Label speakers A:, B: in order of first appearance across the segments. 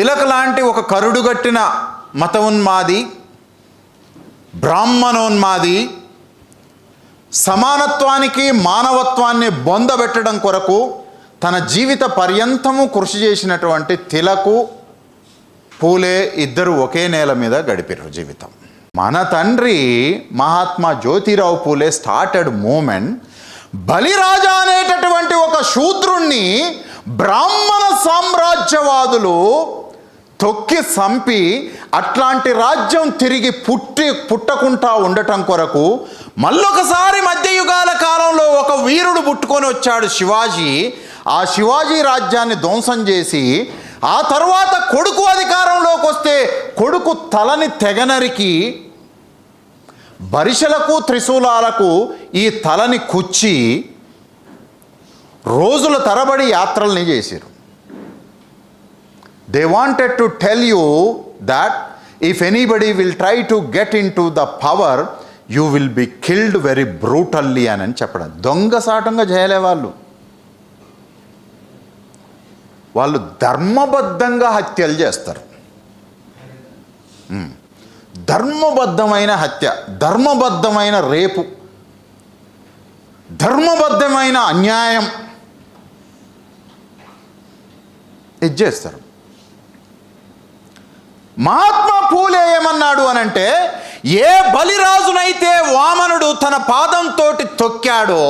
A: తిలక్ లాంటి ఒక కరుడుగట్టిన మతోన్మాది బ్రాహ్మణోన్మాది సమానత్వానికి మానవత్వాన్ని బొందబెట్టడం కొరకు తన జీవిత పర్యంతము కృషి చేసినటువంటి తిలకు పూలే ఇద్దరు ఒకే నేల మీద గడిపారు జీవితం. మన తండ్రి మహాత్మా జ్యోతిరావు పూలే స్టార్టెడ్ మూమెంట్ బలిరాజా అనేటటువంటి ఒక శూద్రుణ్ణి బ్రాహ్మణ సామ్రాజ్యవాదులు తొక్కి సంపి అట్లాంటి రాజ్యం తిరిగి పుట్టి పుట్టకుండా ఉండటం కొరకు మళ్ళొకసారి మధ్యయుగాల కాలంలో ఒక వీరుడు పుట్టుకొని వచ్చాడు శివాజీ. ఆ శివాజీ రాజ్యాన్ని ధ్వంసం చేసి ఆ తర్వాత కొడుకు అధికారంలోకి వస్తే కొడుకు తలని తెగనరికి బరిశలకు త్రిశూలాలకు ఈ తలని కుచ్చి రోజుల తరబడి యాత్రల్ని చేశారు they wanted to tell you that if anybody will try to get into the power you will be killed very brutally అని అని చెప్పడం. దొంగసాటంగా చేయలే వాళ్ళు. వాళ్ళు ధర్మబద్ధంగా హత్యలు చేస్తారు. ధర్మబద్ధమైన హత్య ధర్మబద్ధమైన రేపు ధర్మబద్ధమైన అన్యాయం. ఇది చేస్తారు. మహాత్మా పూలే ఏమన్నాడు అనంటే ఏ బలిరాజునైతే వామనుడు తన పాదంతో తొక్కాడో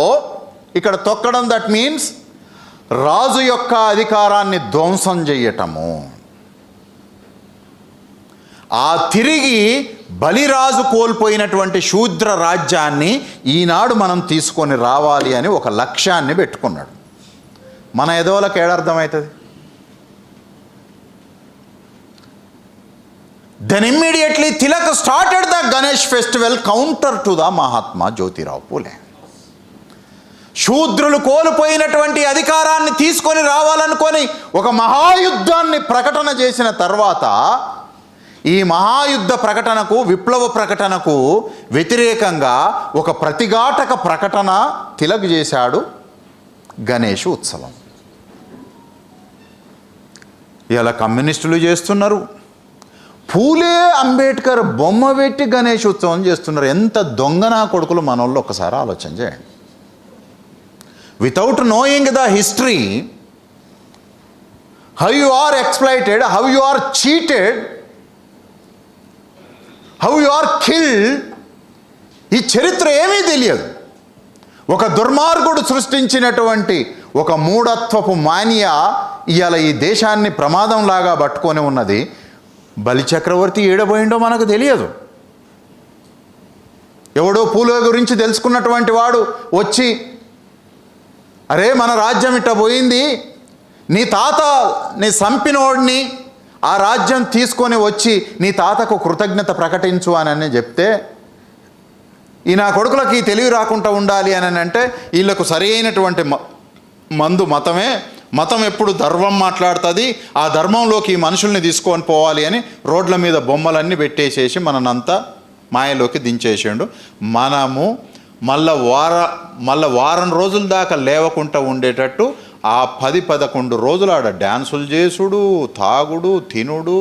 A: ఇక్కడ తొక్కడం దట్ మీన్స్ రాజు యొక్క అధికారాన్ని ధ్వంసం చెయ్యటము ఆ తిరిగి బలిరాజు కోల్పోయినటువంటి శూద్ర రాజ్యాన్ని ఈనాడు మనం తీసుకొని రావాలి అని ఒక లక్ష్యాన్ని పెట్టుకున్నాడు. మన ఎదవలకు ఏడర్థమవుతుంది then immediately Tilak started the Ganesh festival counter to the Mahatma Jyotirao Phule శూద్రులు కోల్పోయినటువంటి అధికారాన్ని తీసుకొని రావాలనుకొని ఒక మహాయుద్ధాన్ని ప్రకటన చేసిన తర్వాత ఈ మహాయుద్ధ ప్రకటనకు విప్లవ ప్రకటనకు వ్యతిరేకంగా ఒక ప్రతిఘాటక ప్రకటన తిలక్ చేశాడు గణేష్ ఉత్సవం. ఇలా కమ్యూనిస్టులు చేస్తున్నారు. పూలే అంబేద్కర్ బొమ్మ పెట్టి గణేష్ ఉత్సవం చేస్తున్నారు. ఎంత దొంగనా కొడుకులు మనోళ్ళు ఒకసారి ఆలోచన చేయండి. Without knowing the history how you are exploited how you are cheated how you are kill ఈ చరిత్ర ఏమీ తెలియదు. ఒక దుర్మార్గుడు సృష్టించినటువంటి ఒక మూఢత్వపు మానియా ఇవాళ ఈ దేశాన్ని ప్రమాదంలాగా పట్టుకొని ఉన్నది. బలి చక్రవర్తి ఏడబోయిండో మనకు తెలియదు. ఎవడో పూల గురించి తెలుసుకున్నటువంటి వాడు వచ్చి అరే మన రాజ్యం ఇట్ట పోయింది. నీ తాత నీ సంపినోడిని ఆ రాజ్యం తీసుకొని వచ్చి నీ తాతకు కృతజ్ఞత ప్రకటించు అని అని చెప్తే ఈ నా కొడుకులకి తెలివి రాకుండా ఉండాలి అని అంటే వీళ్ళకు సరైనటువంటి మ- మందు మతమే మతం ఎప్పుడు ధర్మం మాట్లాడుతుంది ఆ ధర్మంలోకి ఈ మనుషుల్ని తీసుకొని పోవాలి అని రోడ్ల మీద బొమ్మలన్నీ పెట్టేసేసి మననంతా మాయలోకి దించేసిండు. మనము మళ్ళా వార మళ్ళా వారం రోజుల దాకా లేవకుండా ఉండేటట్టు ఆ పది పదకొండు రోజులు ఆడ డ్యాన్సులు చేసుడు తాగుడు తినుడు.